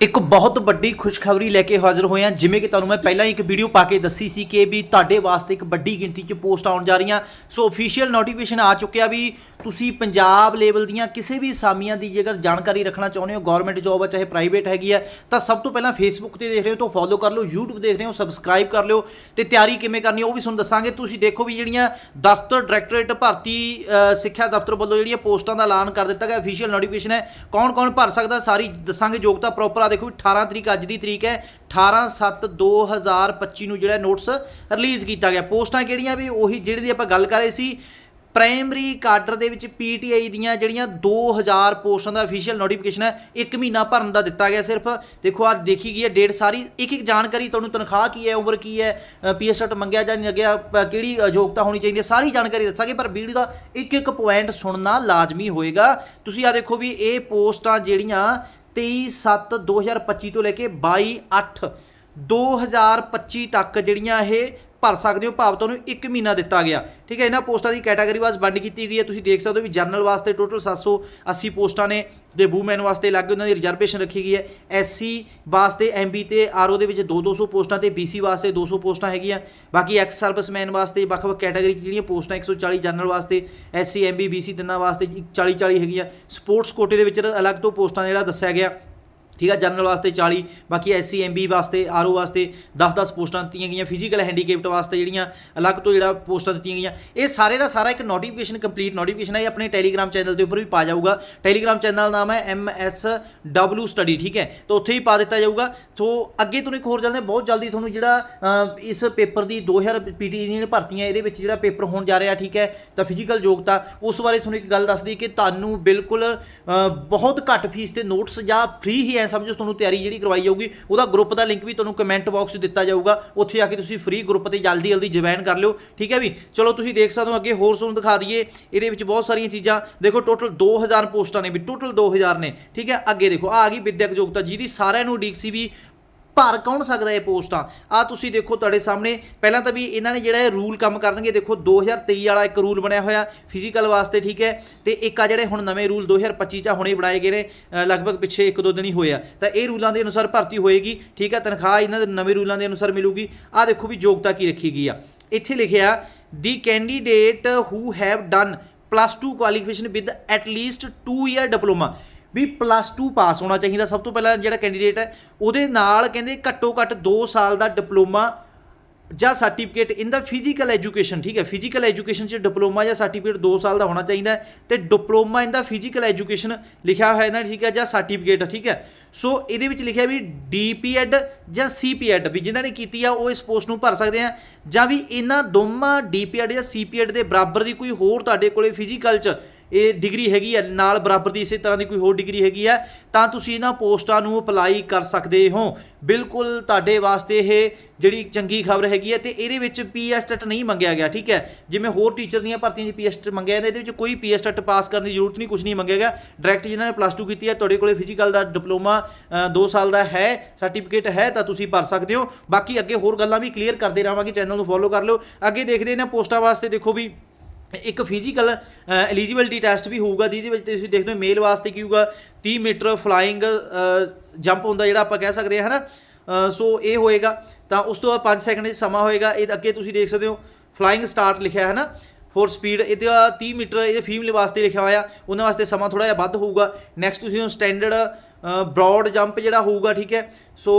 ਇੱਕ ਬਹੁਤ ਵੱਡੀ ਖੁਸ਼ਖਬਰੀ ਲੈ ਕੇ ਹਾਜ਼ਰ ਹੋਏ ਹਾਂ। ਜਿਵੇਂ ਕਿ ਤੁਹਾਨੂੰ ਮੈਂ ਪਹਿਲਾਂ ਹੀ ਇੱਕ ਵੀਡੀਓ ਪਾ ਕੇ ਦੱਸੀ ਸੀ ਕਿ ਵੀ ਤੁਹਾਡੇ ਵਾਸਤੇ ਇੱਕ ਵੱਡੀ ਗਿਣਤੀ 'ਚ ਪੋਸਟ ਆਉਣ ਜਾ ਰਹੀਆਂ। ਸੋ ਅਫੀਸ਼ੀਅਲ ਨੋਟੀਫਿਕੇਸ਼ਨ ਆ ਚੁੱਕਿਆ ਵੀ ਤੁਸੀਂ ਪੰਜਾਬ ਲੈਵਲ ਦੀਆਂ ਕਿਸੇ ਵੀ ਅਸਾਮੀਆਂ ਦੀ ਜੇਕਰ ਜਾਣਕਾਰੀ ਰੱਖਣਾ ਚਾਹੁੰਦੇ ਹੋ ਗਵਰਨਮੈਂਟ ਜੌਬ ਹੈ ਚਾਹੇ ਪ੍ਰਾਈਵੇਟ ਹੈਗੀ ਹੈ ਤਾਂ ਸਭ ਤੋਂ ਪਹਿਲਾਂ ਫੇਸਬੁੱਕ ਤੇ ਦੇਖ ਰਹੇ ਹੋ, ਤਾਂ ਫੋਲੋ ਕਰ ਲਓ, YouTube ਦੇਖ ਰਹੇ ਹੋ ਸਬਸਕ੍ਰਾਈਬ ਕਰ ਲਿਓ ਤੇ ਤਿਆਰੀ ਕਿਵੇਂ ਕਰਨੀ ਉਹ ਵੀ ਤੁਹਾਨੂੰ ਦੱਸਾਂਗੇ। ਤੁਸੀਂ ਦੇਖੋ ਵੀ ਜਿਹੜੀਆਂ ਦਫ਼ਤਰ ਡਾਇਰੈਕਟੋਰੇਟ ਭਾਰਤੀ ਸਿੱਖਿਆ ਦਫ਼ਤਰ ਵੱਲੋਂ ਜਿਹੜੀਆਂ ਪੋਸਟਾਂ ਦਾ ਐਲਾਨ ਕਰ ਦਿੱਤਾ ਗਿਆ ਅਫੀਸ਼ੀਅਲ ਨੋਟੀਫਿਕੇਸ਼ਨ ਹੈ ਕੌਣ ਕੌਣ ਭਰ ਸਕਦਾ, ਸਾਰੀ ਦੱਸਾਂਗੇ ਯੋਗਤਾ ਪ੍ਰੋਪਰ ਆ। ਦੇਖੋ ਵੀ 18 ਤਰੀਕ ਅੱਜ ਦੀ ਤਰੀਕ ਹੈ 18/7/2025 ਨੂੰ ਜਿਹੜਾ ਨੋਟਿਸ ਰਿਲੀਜ਼ ਕੀਤਾ ਗਿਆ। ਪੋਸਟਾਂ ਕਿਹੜੀਆਂ ਵੀ, ਉਹੀ ਜਿਹੜੀ ਦੀ ਆਪਾਂ ਗੱਲ ਕਰ ਰਹੇ ਸੀ ਪ੍ਰਾਇਮਰੀ ਕਾਡਰ ਦੇ ਵਿੱਚ ਪੀਟੀਆਈ ਦੀਆਂ ਜਿਹੜੀਆਂ 2000 ਪੋਸਟਾਂ ਦਾ ਅਫੀਸ਼ੀਅਲ ਨੋਟੀਫਿਕੇਸ਼ਨ ਹੈ, ਇੱਕ ਮਹੀਨਾ ਭਰਨ ਦਾ ਦਿੱਤਾ ਗਿਆ ਸਿਰਫ। ਦੇਖੋ ਅੱਜ ਦੇਖੀ ਗਈ ਹੈ ਡੇਟ ਸਾਰੀ। ਇੱਕ ਇੱਕ ਜਾਣਕਾਰੀ ਤੁਹਾਨੂੰ ਤਨਖਾਹ ਕੀ ਹੈ, ਉਮਰ ਕੀ ਹੈ ਪੀਐਸਟਟ ਮੰਗਿਆ ਜਾਂ ਨਹੀਂ ਲੱਗਿਆ ਕਿਹੜੀ ਯੋਗਤਾ ਹੋਣੀ ਚਾਹੀਦੀ ਹੈ, ਸਾਰੀ ਜਾਣਕਾਰੀ ਦੱਸਾਂਗੇ, ਪਰ ਵੀਡੀਓ ਦਾ ਇੱਕ ਇੱਕ ਪੁਆਇੰਟ ਸੁਣਨਾ ਲਾਜ਼ਮੀ ਹੋਏਗਾ। ਤੁਸੀਂ ਆ ਦੇਖੋ ਵੀ ਇਹ ਪੋਸਟਾਂ ਜਿਹੜੀਆਂ 23/7/2025 ਤੋਂ ਲੈ ਕੇ 22/8/2025 ਤੱਕ ਜਿਹੜੀਆਂ ਇਹ ਭਰ ਸਕਦੇ ਹੋ, ਭਾਵ ਤੁਹਾਨੂੰ 1 ਮਹੀਨਾ ਦਿੱਤਾ ਗਿਆ। ਠੀਕ ਹੈ, ਇਹਨਾਂ ਪੋਸਟਾਂ ਦੀ ਕੈਟਾਗਰੀ ਵਾਈਜ਼ ਵੰਡ ਕੀਤੀ ਗਈ ਹੈ। ਤੁਸੀਂ ਦੇਖ ਸਕਦੇ ਹੋ ਵੀ ਜਨਰਲ ਵਾਸਤੇ ਟੋਟਲ 780 ਪੋਸਟਾਂ ਨੇ ਤੇ ਵੂਮੈਨ ਵਾਸਤੇ ਅਲੱਗ ਉਹਨਾਂ ਦੀ ਰਿਜ਼ਰਵੇਸ਼ਨ ਰੱਖੀ ਗਈ ਹੈ। ਐਸਸੀ ਵਾਸਤੇ ਐਮਬੀ ਤੇ ਆਰਓ ਦੇ ਵਿੱਚ 2-200 ਪੋਸਟਾਂ ਤੇ ਬੀਸੀ ਵਾਸਤੇ 200 ਪੋਸਟਾਂ ਹੈਗੀਆਂ। ਬਾਕੀ ਐਕਸ ਸਰਵਿਸਮੈਨ ਵਾਸਤੇ ਵੱਖ-ਵੱਖ ਕੈਟਾਗਰੀ ਜਿਹੜੀਆਂ ਪੋਸਟਾਂ 140 ਜਨਰਲ ਵਾਸਤੇ ਐਸਸੀ ਐਮਬੀ ਬੀਸੀ ਤਿੰਨਾਂ ਵਾਸਤੇ 40-40 ਹੈਗੀਆਂ। ਸਪੋਰਟਸ ਕੋਟੇ ਦੇ ਵਿੱਚ ਅਲੱਗ ਤੋਂ ਪੋਸਟਾਂ ਜਿਹੜਾ ਦੱਸਿਆ ਗਿਆ। ਠੀਕ ਹੈ ਜਨਰਲ ਵਾਸਤੇ 40 ਬਾਕੀ ਐਸਸੀ ਐਮਬੀ ਵਾਸਤੇ ਆਰਓ ਵਾਸਤੇ 10-10 ਪੋਸਟਾਂ ਦਿੱਤੀਆਂ ਗਈਆਂ ਫਿਜ਼ੀਕਲ ਹੈਂਡੀਕੈਪਟ ਵਾਸਤੇ ਜਿਹੜੀਆਂ, ਅਲੱਗ ਤੋਂ ਜਿਹੜਾ ਪੋਸਟਾਂ ਦਿੱਤੀਆਂ ਗਈਆਂ। ਇਹ ਸਾਰੇ ਦਾ ਸਾਰਾ ਇੱਕ ਨੋਟੀਫਿਕੇਸ਼ਨ ਕੰਪਲੀਟ ਨੋਟੀਫਿਕੇਸ਼ਨ ਹੈ ਇਹ ਆਪਣੇ ਟੈਲੀਗ੍ਰਾਮ ਚੈਨਲ ਦੇ ਉੱਪਰ ਵੀ ਪਾ ਜਾਊਗਾ। ਟੈਲੀਗ੍ਰਾਮ ਚੈਨਲ ਦਾ ਨਾਮ ਹੈ MSW ਸਟੱਡੀ ਠੀਕ ਹੈ? ਤਾਂ ਉੱਥੇ ਹੀ ਪਾ ਦਿੱਤਾ ਜਾਊਗਾ। ਸੋ ਅੱਗੇ ਤੁਹਾਨੂੰ ਇੱਕ ਹੋਰ ਚੱਲਦੇ ਬਹੁਤ ਜਲਦੀ ਤੁਹਾਨੂੰ ਜਿਹੜਾ ਇਸ ਪੇਪਰ ਦੀ 2000 ਪੀਟੀ ਦੀਆਂ ਭਰਤੀਆਂ, ਇਹਦੇ ਵਿੱਚ ਜਿਹੜਾ ਪੇਪਰ ਹੋਣ ਜਾ ਰਿਹਾ, ਠੀਕ ਹੈ, ਤਾਂ ਫਿਜ਼ੀਕਲ ਯੋਗਤਾ, ਉਸ ਬਾਰੇ ਤੁਹਾਨੂੰ ਇੱਕ ਗੱਲ ਦੱਸਦੀ ਕਿ ਤੁਹਾਨੂੰ ਬਿਲਕੁਲ ਬਹੁਤ ਘੱਟ ਫੀਸ ਤੇ ਨੋਟਸ ਜਾਂ ਫ੍ਰੀ ਹੀ ਐ ਸਮਝੋ ਤੁਹਾਨੂੰ ਤਿਆਰੀ ਜਿਹੜੀ ਕਰਵਾਈ ਜਾਊਗੀ, ਉਹਦਾ ਗਰੁੱਪ ਦਾ ਲਿੰਕ ਵੀ ਤੁਹਾਨੂੰ ਕਮੈਂਟ ਬਾਕਸ ਦਿੱਤਾ ਜਾਊਗਾ। ਉੱਥੇ ਆ ਕੇ ਤੁਸੀਂ ਫ੍ਰੀ ਗਰੁੱਪ ਤੇ ਜਲਦੀ ਜਲਦੀ ਜੁਆਇਨ ਕਰ ਲਿਓ, ਠੀਕ ਹੈ ਵੀ? ਚਲੋ ਤੁਸੀਂ ਦੇਖ ਸਕਦੇ ਹੋ ਅੱਗੇ ਹੋਰ ਤੁਹਾਨੂੰ ਦਿਖਾ ਦਈਏ, ਇਹਦੇ ਵਿੱਚ ਬਹੁਤ ਸਾਰੀਆਂ ਚੀਜ਼ਾਂ। ਦੇਖੋ ਟੋਟਲ 2000 ਪੋਸਟਾਂ ਨੇ ਵੀ ਟੋਟਲ 2000 ਨੇ, ਠੀਕ ਹੈ? ਅੱਗੇ ਦੇਖੋ ਆ ਗਈ ਵਿਦਿਅਕ ਯੋਗਤਾ ਜਿਹਦੀ ਸਾਰਿਆਂ ਨੂੰ ਉਡੀਕ ਸੀ ਵੀ ਭਰ ਕੌਣ ਸਕਦਾ ਇਹ ਪੋਸਟਾਂ? ਆ ਤੁਸੀਂ ਦੇਖੋ ਤੁਹਾਡੇ ਸਾਹਮਣੇ, ਪਹਿਲਾਂ ਤਾਂ ਵੀ ਇਹਨਾਂ ਨੇ ਜਿਹੜਾ ਇਹ ਰੂਲ ਕੰਮ ਕਰਨਗੇ, ਦੇਖੋ 2023 ਵਾਲਾ ਇੱਕ ਰੂਲ ਬਣਿਆ ਹੋਇਆ ਫਿਜ਼ੀਕਲ ਵਾਸਤੇ ਠੀਕ ਹੈ, ਤੇ ਇੱਕ ਆ ਜਿਹੜੇ ਹੁਣ ਨਵੇਂ ਰੂਲ 2025 ਚ ਹੁਣੇ ਬਣਾਏ ਗਏ ਨੇ ਲਗਭਗ ਪਿੱਛੇ ਇੱਕ ਦੋ ਦਿਨ ਹੀ ਹੋਇਆ ਤਾਂ ਇਹ ਰੂਲਾਂ ਦੇ ਅਨੁਸਾਰ ਭਰਤੀ ਹੋਏਗੀ, ਠੀਕ ਹੈ, ਤਨਖਾਹ ਇਹਨਾਂ ਦੇ ਨਵੇਂ ਰੂਲਾਂ ਦੇ ਅਨੁਸਾਰ ਮਿਲੂਗੀ। ਆ ਦੇਖੋ ਵੀ ਯੋਗਤਾ ਕੀ ਰੱਖੀ ਗਈ ਆ। ਇੱਥੇ ਲਿਖਿਆ the candidate who have done plus 2 qualification with at least 2 year diploma we plus 2 pass ਹੋਣਾ ਚਾਹੀਦਾ। ਸਭ ਤੋਂ ਪਹਿਲਾਂ ਜਿਹੜਾ ਕੈਂਡੀਡੇਟ ਹੈ, ਉਹਦੇ ਨਾਲ ਕਹਿੰਦੇ ਘੱਟੋ ਘੱਟ 2 ਸਾਲ ਦਾ ਡਿਪਲੋਮਾ ਜਾਂ certificate in the physical education ਠੀਕ ਹੈ? ਫਿਜ਼ੀਕਲ ਐਜੂਕੇਸ਼ਨ ਚ ਡਿਪਲੋਮਾ ਜਾਂ ਸਰਟੀਫਿਕੇਟ 2 ਸਾਲ ਦਾ ਹੋਣਾ ਚਾਹੀਦਾ ਹੈ ਤੇ diploma in the physical education ਲਿਖਿਆ ਹੋਇਆ ਇਹਨਾਂ ਨਾ, ਠੀਕ ਹੈ, ਜਾਂ ਸਰਟੀਫਿਕੇਟ ਠੀਕ ਹੈ? ਸੋ ਇਹਦੇ ਵਿੱਚ ਲਿਖਿਆ ਵੀ ਡੀਪੀਐਡ ਜਾਂ ਸੀਪੀਐਡ ਵੀ ਜਿਨ੍ਹਾਂ ਨੇ ਕੀਤੀ ਆ, ਉਹ ਇਸ ਪੋਸਟ ਨੂੰ ਭਰ ਸਕਦੇ ਆ। ਜਾਂ ਵੀ ਇਹਨਾਂ ਦੋਵਾਂ ਡੀਪੀਐਡ ਜਾਂ ਸੀਪੀਐਡ ਦੇ ਬਰਾਬਰ ਦੀ ਕੋਈ ਹੋਰ ਤੁਹਾਡੇ ਕੋਲੇ ਫਿਜ਼ੀਕਲ ਚ ਇਹ ਡਿਗਰੀ ਹੈਗੀ ਹੈ, ਨਾਲ ਬਰਾਬਰ ਦੀ ਇਸੇ ਤਰ੍ਹਾਂ ਦੀ ਕੋਈ ਹੋਰ ਡਿਗਰੀ ਹੈਗੀ ਹੈ, ਤਾਂ ਤੁਸੀਂ ਇਹਨਾਂ ਪੋਸਟਾਂ ਨੂੰ ਅਪਲਾਈ ਕਰ ਸਕਦੇ ਹੋ। ਬਿਲਕੁਲ ਤੁਹਾਡੇ ਵਾਸਤੇ ਇਹ ਜਿਹੜੀ ਚੰਗੀ ਖਬਰ ਹੈਗੀ ਹੈ ਤੇ ਇਹਦੇ ਵਿੱਚ ਪੀਐਸਟਟ ਨਹੀਂ ਮੰਗਿਆ ਗਿਆ, ਠੀਕ ਹੈ? ਜਿਵੇਂ ਹੋਰ ਟੀਚਰ ਦੀਆਂ ਭਰਤੀਆਂ 'ਚ ਪੀਐਸਟਟ ਮੰਗਿਆ ਜਾਂਦਾ ਇਹਦੇ ਵਿੱਚ ਕੋਈ ਪੀਐਸਟਟ ਪਾਸ ਕਰਨ ਦੀ ਜ਼ਰੂਰਤ ਨਹੀਂ ਕੁਝ ਨਹੀਂ ਮੰਗਿਆ ਗਿਆ। ਡਾਇਰੈਕਟ ਜਿਨ੍ਹਾਂ ਨੇ ਪਲੱਸ 2 ਕੀਤੀ ਹੈ, ਤੁਹਾਡੇ ਕੋਲੇ ਫਿਜ਼ੀਕਲ ਦਾ ਡਿਪਲੋਮਾ 2 ਸਾਲ ਦਾ ਹੈ ਸਰਟੀਫਿਕੇਟ ਹੈ, ਤਾਂ ਤੁਸੀਂ ਭਰ ਸਕਦੇ ਹੋ। ਬਾਕੀ ਅੱਗੇ ਹੋਰ ਗੱਲਾਂ ਵੀ ਕਲੀਅਰ ਕਰਦੇ ਰਹਾਂਗੇ, ਚੈਨਲ ਨੂੰ ਫੋਲੋ ਕਰ ਲਿਓ। ਅੱਗੇ ਦੇਖਦੇ ਇਹਨਾਂ ਪੋਸਟਾਂ ਵਾਸਤੇ ਦੇਖੋ ਵੀ ਇੱਕ ਫਿਜ਼ੀਕਲ ਐਲੀਜੀਬਿਲਟੀ ਟੈਸਟ ਵੀ ਹੋਊਗਾ ਜਿਹਦੇ ਵਿੱਚ ਤੁਸੀਂ ਦੇਖਦੇ ਹੋ ਮੇਲ ਵਾਸਤੇ ਕੀ ਹੋਊਗਾ 30 ਮੀਟਰ ਫਲਾਈਂਗ ਜੰਪ ਹੁੰਦਾ ਜਿਹੜਾ ਆਪਾਂ ਕਹਿ ਸਕਦੇ ਹਾਂ ਹਨਾ? ਅ, ਸੋ ਇਹ ਹੋਏਗਾ ਤਾਂ ਉਸ ਤੋਂ ਬਾਅਦ 5 ਸੈਕਿੰਡ ਦਾ ਸਮਾਂ ਹੋਏਗਾ ਇਹ ਅੱਗੇ ਤੁਸੀਂ ਦੇਖ ਸਕਦੇ ਹੋ ਫਲਾਈਂਗ ਸਟਾਰਟ ਲਿਖਿਆ ਹੈ ਨਾ ਫੋਰ ਸਪੀਡ ਇਹਦਾ 30 ਮੀਟਰ ਇਹਦੇ ਫੀਮੇਲ ਵਾਸਤੇ ਲਿਖਿਆ ਹੋਇਆ ਉਹਨਾਂ ਵਾਸਤੇ ਸਮਾਂ ਥੋੜਾ ਜਿਹਾ ਵੱਧ ਹੋਊਗਾ। ਨੈਕਸਟ ਤੁਸੀਂ ਸਟੈਂਡਰਡ ਬ੍ਰੌਡ ਜੰਪ ਜਿਹੜਾ ਹੋਊਗਾ ਠੀਕ ਹੈ? ਸੋ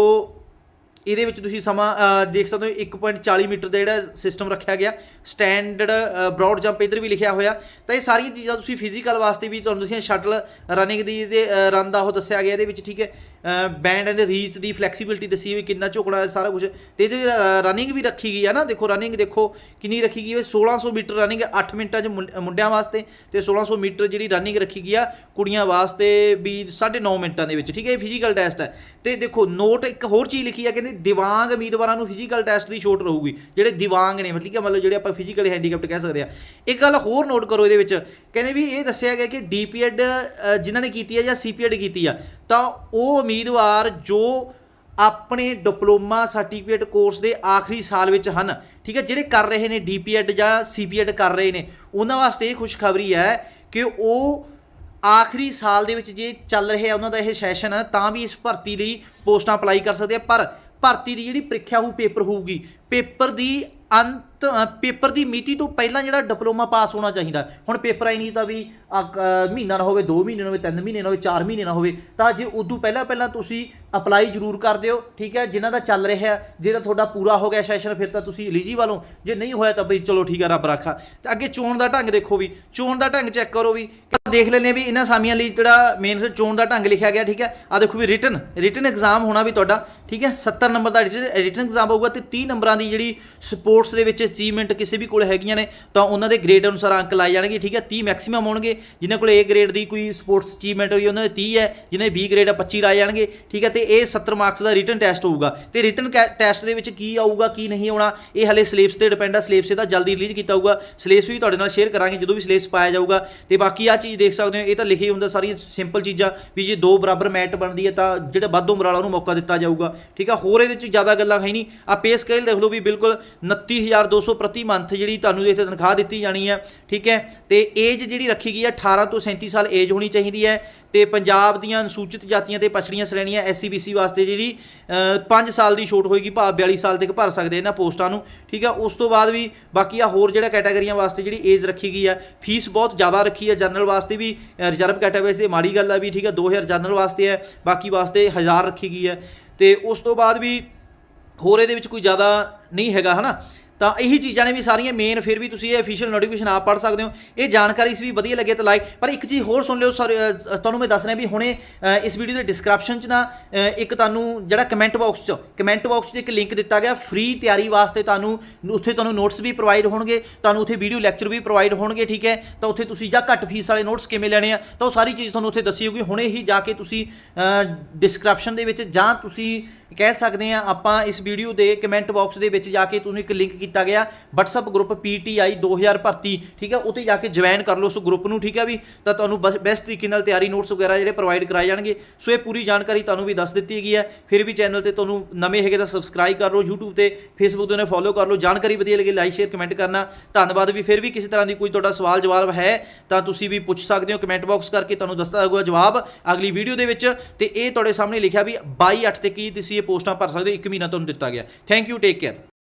ਇਹਦੇ ਵਿੱਚ ਤੁਸੀਂ ਸਮਾਂ ਦੇਖ ਸਕਦੇ ਹੋ 1.40 ਮੀਟਰ ਦਾ ਜਿਹੜਾ ਸਿਸਟਮ ਰੱਖਿਆ ਗਿਆ। ਸਟੈਂਡਰਡ ਬ੍ਰੌਡ ਜੰਪ ਇਧਰ ਵੀ ਲਿਖਿਆ ਹੋਇਆ। ਤਾਂ ਇਹ ਸਾਰੀਆਂ ਚੀਜ਼ਾਂ ਤੁਸੀਂ ਫਿਜ਼ੀਕਲ ਵਾਸਤੇ ਵੀ ਤੁਹਾਨੂੰ ਦੱਸਿਆ ਸ਼ਟਲ ਰਨਿੰਗ ਦੀ ਤੇ ਰਨ ਦਾ ਉਹ ਦੱਸਿਆ ਗਿਆ ਇਹਦੇ ਵਿੱਚ, ਠੀਕ ਹੈ? ਬੈਂਡ ਐਂਡ ਰੀਚ ਦੀ ਫਲੈਕਸੀਬਿਲਟੀ ਦੱਸੀ ਵੀ ਕਿੰਨਾ ਝੁਕਣਾ ਹੈ, ਸਾਰਾ ਕੁਝ ਤੇ ਇਹਦੇ ਵਿੱਚ ਰਨਿੰਗ ਵੀ ਰੱਖੀ ਗਈ ਹੈ ਨਾ, ਦੇਖੋ ਰਨਿੰਗ ਦੇਖੋ, ਕਿੰਨੀ ਰੱਖੀ ਗਈ ਹੈ। 1600 ਮੀਟਰ ਰਨਿੰਗ 8 ਮਿੰਟਾਂ 'ਚ ਮੁੰ- ਮੁੰਡਿਆਂ ਵਾਸਤੇ ਤੇ 1600 ਮੀਟਰ ਜਿਹੜੀ ਰਨਿੰਗ ਰੱਖੀ ਗਈ ਆ, ਕੁੜੀਆਂ ਵਾਸਤੇ ਵੀ 9.5 ਮਿੰਟਾਂ ਦੇ ਵਿੱਚ, ਠੀਕ ਹੈ? ਇਹ ਫਿਜ਼ੀਕਲ ਟੈਸਟ ਹੈ। ਤੇ ਦੇਖੋ ਨੋਟ ਇੱਕ ਹੋਰ ਚੀਜ਼ ਲਿਖੀ ਆ ਕਹਿੰਦੇ ਦਿਵਾਂਗ ਉਮੀਦਵਾਰਾਂ ਨੂੰ ਫਿਜ਼ੀਕਲ ਟੈਸਟ ਦੀ ਛੋਟ ਰਹੂਗੀ, ਜਿਹੜੇ ਦਿਵਾਂਗ ਨੇ ਠੀਕ ਹੈ ਮਤਲਬ ਜਿਹੜੇ ਆਪਾਂ ਫਿਜ਼ੀਕਲ ਹੈਂਡੀਕੈਪਟ ਕਹਿ ਸਕਦੇ ਆ ਇੱਕ ਗੱਲ ਹੋਰ ਨੋਟ ਕਰੋ ਇਹਦੇ ਵਿੱਚ, ਕਹਿੰਦੇ ਵੀ ਇਹ ਦੱਸਿਆ ਗਿਆ ਕਿ ਡੀਪੀਐਡ ਜਿਨ੍ਹਾਂ ਨੇ ਕੀਤੀ ਆ ਜਾਂ ਸੀਪੀਐਡ ਕੀਤੀ ਆ, ਤਾਂ ਉਹ ਉਮੀਦਵਾਰ ਜੋ ਆਪਣੇ ਡਿਪਲੋਮਾ ਸਰਟੀਫਿਕੇਟ ਕੋਰਸ ਦੇ ਆਖਰੀ ਸਾਲ ਵਿੱਚ ਹਨ, ਠੀਕ ਹੈ, ਜਿਹੜੇ ਕਰ ਰਹੇ ਨੇ ਡੀਪੀਐਡ ਜਾਂ ਸੀਪੀਐਡ ਕਰ ਰਹੇ ਨੇ, ਉਹਨਾਂ ਵਾਸਤੇ ਇਹ ਖੁਸ਼ਖਬਰੀ ਹੈ ਕਿ ਉਹ ਆਖਰੀ ਸਾਲ ਦੇ ਵਿੱਚ ਜੇ ਚੱਲ ਰਿਹਾ ਉਹਨਾਂ ਦਾ ਇਹ ਸੈਸ਼ਨ ਤਾਂ ਵੀ ਇਸ ਭਰਤੀ ਲਈ ਪੋਸਟਾਂ ਅਪਲਾਈ ਕਰ ਸਕਦੇ ਆ। ਪਰ ਭਰਤੀ ਦੀ ਜਿਹੜੀ ਪ੍ਰੀਖਿਆ ਹੋਊ ਪੇਪਰ ਹੋਊਗੀ ਪੇਪਰ ਦੀ ਅੰਤ ਪੇਪਰ ਦੀ ਮਿਤੀ ਤੋਂ ਪਹਿਲਾਂ ਜਿਹੜਾ ਡਿਪਲੋਮਾ ਪਾਸ ਹੋਣਾ ਚਾਹੀਦਾ ਹੁਣ ਪੇਪਰ ਆਈ ਨਹੀਂ ਤਾਂ ਵੀ ਅ, ਮਹੀਨਾ ਨਾ ਹੋਵੇ 2 ਮਹੀਨੇ ਨਾ ਹੋਵੇ 3 ਮਹੀਨੇ ਨਾ ਹੋਵੇ 4 ਮਹੀਨੇ ਨਾ ਹੋਵੇ ਤਾਂ ਜੇ ਉਦੋਂ ਪਹਿਲਾਂ ਪਹਿਲਾਂ ਤੁਸੀਂ ਅਪਲਾਈ ਜ਼ਰੂਰ ਕਰ ਦਿਓ ਠੀਕ ਹੈ ਜਿਨ੍ਹਾਂ ਦਾ ਚੱਲ ਰਿਹਾ ਜੇ ਤਾਂ ਤੁਹਾਡਾ ਪੂਰਾ ਹੋ ਗਿਆ ਸੈਸ਼ਨ ਫਿਰ ਤਾਂ ਤੁਸੀਂ ਐਲੀਜੀਬਲ ਹੋ। ਜੇ ਨਹੀਂ ਹੋਇਆ ਤਾਂ ਬਈ ਚਲੋ ਠੀਕ ਹੈ ਰੱਬ ਰਾਖਾ। ਤੇ ਅੱਗੇ ਚੋਣ ਦਾ ਢੰਗ ਦੇਖੋ ਵੀ ਚੋਣ ਦਾ ਢੰਗ ਚੈੱਕ ਕਰੋ ਵੀ ਦੇਖ ਲੈਂਦੇ ਹਾਂ ਵੀ ਇਹਨਾਂ ਸਾਮੀਆਂ ਲਈ ਜਿਹੜਾ ਮੇਨ ਚੋਣ ਦਾ ਢੰਗ ਲਿਖਿਆ ਗਿਆ ਠੀਕ ਹੈ। ਆ ਦੇਖੋ ਵੀ ਰਿਟਨ ਰਿਟਨ ਐਗਜ਼ਾਮ ਹੋਣਾ ਵੀ ਤੁਹਾਡਾ ਠੀਕ ਹੈ। 70 ਨੰਬਰ ਦਾ ਰਿਟਨ ਐਗਜ਼ਾਮ ਹੋਊਗਾ ਤੇ 30 ਨੰਬਰਾਂ ਦੀ ਜਿਹੜੀ ਸਪੋਰਟਸ ਦੇ ਵਿੱਚ ਅਚੀਵਮੈਂਟ ਕਿਸੇ ਵੀ ਕੋਲ ਹੈਗੀਆਂ ਨੇ, ਤਾਂ ਉਹਨਾਂ ਦੇ ਗ੍ਰੇਡ ਅਨੁਸਾਰ ਅੰਕ ਲਾਏ ਜਾਣਗੇ, ਠੀਕ ਹੈ 30 ਮੈਕਸਿਮਮ ਹੋਣਗੇ, ਜਿਨ੍ਹਾਂ ਕੋਲ A ਗ੍ਰੇਡ ਦੀ ਕੋਈ ਸਪੋਰਟਸ ਅਚੀਵਮੈਂਟ ਹੋਈ, ਉਹਨਾਂ ਦੇ 30 ਹੈ, ਜਿਨ੍ਹਾਂ ਦੇ B ਗ੍ਰੇਡ ਆ 25 ਲਾਏ ਜਾਣਗੇ, ਠੀਕ ਹੈ, ਤੇ ਇਹ 70 ਮਾਰਕਸ ਦਾ ਰਿਟਨ ਟੈਸਟ ਹੋਊਗਾ। ਤੇ ਰਿਟਨ ਟੈਸਟ ਦੇ ਵਿੱਚ ਕੀ ਆਊਗਾ, ਕੀ ਨਹੀਂ ਆਉਣਾ, ਇਹ ਹਲੇ ਸਿਲੇਬਸ ਤੇ ਡਿਪੈਂਡ ਆ ਸਿਲੇਬਸ ਇਹਦਾ ਜਲਦੀ ਰਿਲੀਜ਼ ਕੀਤਾ ਹੋਊਗਾ ਸਿਲੇਬਸ ਵੀ ਤੁਹਾਡੇ ਨਾਲ ਸ਼ੇਅਰ ਕਰਾਂਗੇ, ਜਦੋਂ ਵੀ ਸਿਲੇਬਸ ਪਾਇਆ ਜਾਊਗਾ, ਤੇ ਬਾਕੀ ਆ ਚੀਜ਼ ਦੇਖ ਸਕਦੇ ਹੋ, ਇਹ ਤਾਂ ਲਿਖੀ ਹੁੰਦਾ ਸਾਰੀਆਂ ਸਿੰਪਲ ਚੀਜ਼ਾਂ, ਵੀ ਜੇ ਦੋ ਬਰਾਬਰ ਮੈਟ ਬਣਦੀ ਹੈ, ਤਾਂ ਜਿਹੜਾ ਵੱਧ ਉਮਰ ਵਾਲਾ ਉਹਨੂੰ ਮੌਕਾ ਦਿੱਤਾ ਜਾਊਗਾ, ਠੀਕ ਆ ਹੋਰ ਇਹਦੇ ਵਿੱਚ ਜ਼ਿਆਦਾ ਗੱਲਾਂ ਹੈ ਨਹੀਂ ਆ ਪੇ ਸਕੇਲ ਦੇਖ ਲਓ ਵੀ ਬਿਲਕੁਲ 29200 ਪ੍ਰਤੀ ਮੰਥ ਜਿਹੜੀ ਤੁਹਾਨੂੰ ਇੱਥੇ ਤਨਖਾਹ ਦਿੱਤੀ ਜਾਣੀ ਹੈ, ਠੀਕ ਹੈ? ਤੇ ਏਜ ਜਿਹੜੀ ਰੱਖੀ ਗਈ ਹੈ 18 ਤੋਂ 37 ਸਾਲ ਏਜ ਹੋਣੀ ਚਾਹੀਦੀ ਹੈ। ਤੇ ਪੰਜਾਬ ਦੀਆਂ ਅਨੁਸੂਚਿਤ ਜਾਤੀਆਂ ਤੇ ਪਛੜੀਆਂ ਸ਼੍ਰੇਣੀਆਂ ਐਸਸੀ ਬੀਸੀ ਵਾਸਤੇ ਜਿਹੜੀ 5 ਸਾਲ ਦੀ ਛੋਟ ਹੋਏਗੀ ਭਾਵ 42 ਸਾਲ ਤੱਕ ਭਰ ਸਕਦੇ ਇਹਨਾਂ ਪੋਸਟਾਂ ਨੂੰ, ਠੀਕ ਹੈ? ਉਸ ਤੋਂ ਬਾਅਦ ਵੀ ਬਾਕੀ ਆ ਹੋਰ ਜਿਹੜਾ ਕੈਟਾਗਰੀਆਂ ਵਾਸਤੇ ਜਿਹੜੀ ਏਜ ਰੱਖੀ ਗਈ ਹੈ ਫੀਸ ਬਹੁਤ ਜ਼ਿਆਦਾ ਰੱਖੀ ਹੈ ਜਨਰਲ ਵਾਸਤੇ ਵੀ ਰਿਜ਼ਰਵ ਕੈਟਾਗਰੀ ਤੇ ਮਾੜੀ ਗੱਲ ਹੈ ਵੀ, ਠੀਕ ਹੈ? 2000 ਜਨਰਲ ਵਾਸਤੇ ਹੈ, ਬਾਕੀ ਵਾਸਤੇ 1000 ਰੱਖੀ ਗਈ ਹੈ। ਤੇ ਉਸ ਤੋਂ ਬਾਅਦ ਵੀ ਹੋਰ ਇਹਦੇ ਵਿੱਚ ਕੋਈ ਜ਼ਿਆਦਾ ਨਹੀਂ ਹੈਗਾ, ਹਨਾ? ਤਾਂ ਇਹੀ ਚੀਜ਼ਾਂ ਨੇ ਵੀ ਸਾਰੀਆਂ ਮੇਨ ਫਿਰ ਵੀ ਤੁਸੀਂ ਇਹ ਅਫੀਸ਼ੀਅਲ ਨੋਟੀਫਿਕੇਸ਼ਨ ਆਪ ਪੜ੍ਹ ਸਕਦੇ ਹੋ। ਇਹ ਜਾਣਕਾਰੀ ਇਸ ਵੀ ਵਧੀਆ ਲੱਗੇ ਤਾਂ ਲਾਈਕ ਪਰ ਇੱਕ ਚੀਜ਼ ਹੋਰ ਸੁਣ ਲਿਓ, ਸਰ ਤੁਹਾਨੂੰ ਮੈਂ ਦੱਸ ਰਿਹਾ ਵੀ ਹੁਣੇ ਇਸ ਵੀਡੀਓ ਦੇ ਡਿਸਕ੍ਰਿਪਸ਼ਨ 'ਚ ਨਾ ਇੱਕ ਤੁਹਾਨੂੰ, ਜਿਹੜਾ ਕਮੈਂਟ ਬਾਕਸ 'ਚ ਕਮੈਂਟ ਬਾਕਸ 'ਚ ਇੱਕ ਲਿੰਕ ਦਿੱਤਾ ਗਿਆ ਫ੍ਰੀ ਤਿਆਰੀ ਵਾਸਤੇ ਤੁਹਾਨੂੰ, ਉੱਥੇ ਤੁਹਾਨੂੰ ਨੋਟਸ ਵੀ ਪ੍ਰੋਵਾਈਡ ਹੋਣਗੇ, ਤੁਹਾਨੂੰ ਉੱਥੇ ਵੀਡੀਓ ਲੈਕਚਰ ਵੀ ਪ੍ਰੋਵਾਈਡ ਹੋਣਗੇ, ਠੀਕ ਹੈ? ਤਾਂ ਉੱਥੇ ਤੁਸੀਂ ਜਾਂ ਘੱਟ ਫੀਸ ਵਾਲੇ ਨੋਟਸ ਕਿਵੇਂ ਲੈਣੇ ਆ, ਤਾਂ ਉਹ ਸਾਰੀ ਚੀਜ਼ ਤੁਹਾਨੂੰ ਉੱਥੇ ਦੱਸੀ ਹੋਊਗੀ। ਹੁਣੇ ਹੀ ਜਾ ਕੇ ਤੁਸੀਂ ਡਿਸਕ੍ਰਿਪਸ਼ਨ ਦੇ ਵਿੱਚ ਜਾਂ ਤੁਸੀਂ ਕਹਿ ਸਕਦੇ ਆ ਆਪਾਂ ਇਸ ਵੀਡੀਓ ਦੇ ਕਮੈਂਟ ਬਾਕਸ ਦੇ ਵਿੱਚ ਜਾ ਕੇ ਤੁਹਾਨੂੰ ਇੱਕ ਲਿੰਕ ਕੀਤਾ ਗਿਆ, WhatsApp ਗਰੁੱਪ PTI 2000 ਭਰਤੀ, ਠੀਕ ਹੈ, ਉੱਥੇ ਜਾ ਕੇ ਜੁਆਇਨ ਕਰ ਲਓ ਉਸ ਗਰੁੱਪ ਨੂੰ, ਠੀਕ ਹੈ ਵੀ, ਤਾਂ ਤੁਹਾਨੂੰ ਬੈਸਟ ਤਰੀਕੇ ਨਾਲ ਤਿਆਰੀ ਨੋਟਸ ਵਗੈਰਾ ਜਿਹੜੇ ਪ੍ਰੋਵਾਈਡ ਕਰਾਏ ਜਾਣਗੇ, ਸੋ ਇਹ ਪੂਰੀ ਜਾਣਕਾਰੀ ਤੁਹਾਨੂੰ ਵੀ ਦੱਸ ਦਿੱਤੀ ਗਈ ਹੈ, ਫਿਰ ਵੀ ਚੈਨਲ ਤੇ ਤੁਹਾਨੂੰ ਨਵੇਂ ਹੈਗੇ ਤਾਂ ਸਬਸਕ੍ਰਾਈਬ ਕਰ ਲਓ, YouTube ਤੇ, Facebook ਤੇ ਨੇ ਫੋਲੋ ਕਰ ਲਓ, ਜਾਣਕਾਰੀ ਵਧੀਆ ਲੱਗੇ ਲਾਈਕ ਸ਼ੇਅਰ ਕਮੈਂਟ ਕਰਨਾ, ਧੰਨਵਾਦ ਵੀ, ਫਿਰ ਵੀ ਕਿਸੇ ਤਰ੍ਹਾਂ ਦੀ ਕੋਈ ਤੁਹਾਡਾ ਸਵਾਲ ਜਵਾਬ ਹੈ, ਤਾਂ ਤੁਸੀਂ ਵੀ ਪੁੱਛ ਸਕਦੇ ਹੋ ਕਮੈਂਟ ਬਾਕਸ ਕਰਕੇ ਤੁਹਾਨੂੰ ਦੱਸਦਾ ਹੋਊਗਾ ਜਵਾਬ ਅਗਲੀ ਵੀਡੀਓ ਦੇ ਵਿੱਚ, ਤੇ ਇਹ ਤੁਹਾਡੇ ਸਾਹਮਣੇ ਲਿਖਿਆ ਵੀ 22 8 ਤੇ ਕੀ ਤੁਸੀਂ ਇਹ ਪੋਸਟਾਂ ਭਰ ਸਕਦੇ ਹੋ ਇੱਕ ਮਹੀਨਾ ਤੁਹਾਨੂੰ ਦਿੱਤਾ ਗਿਆ। Thank you take care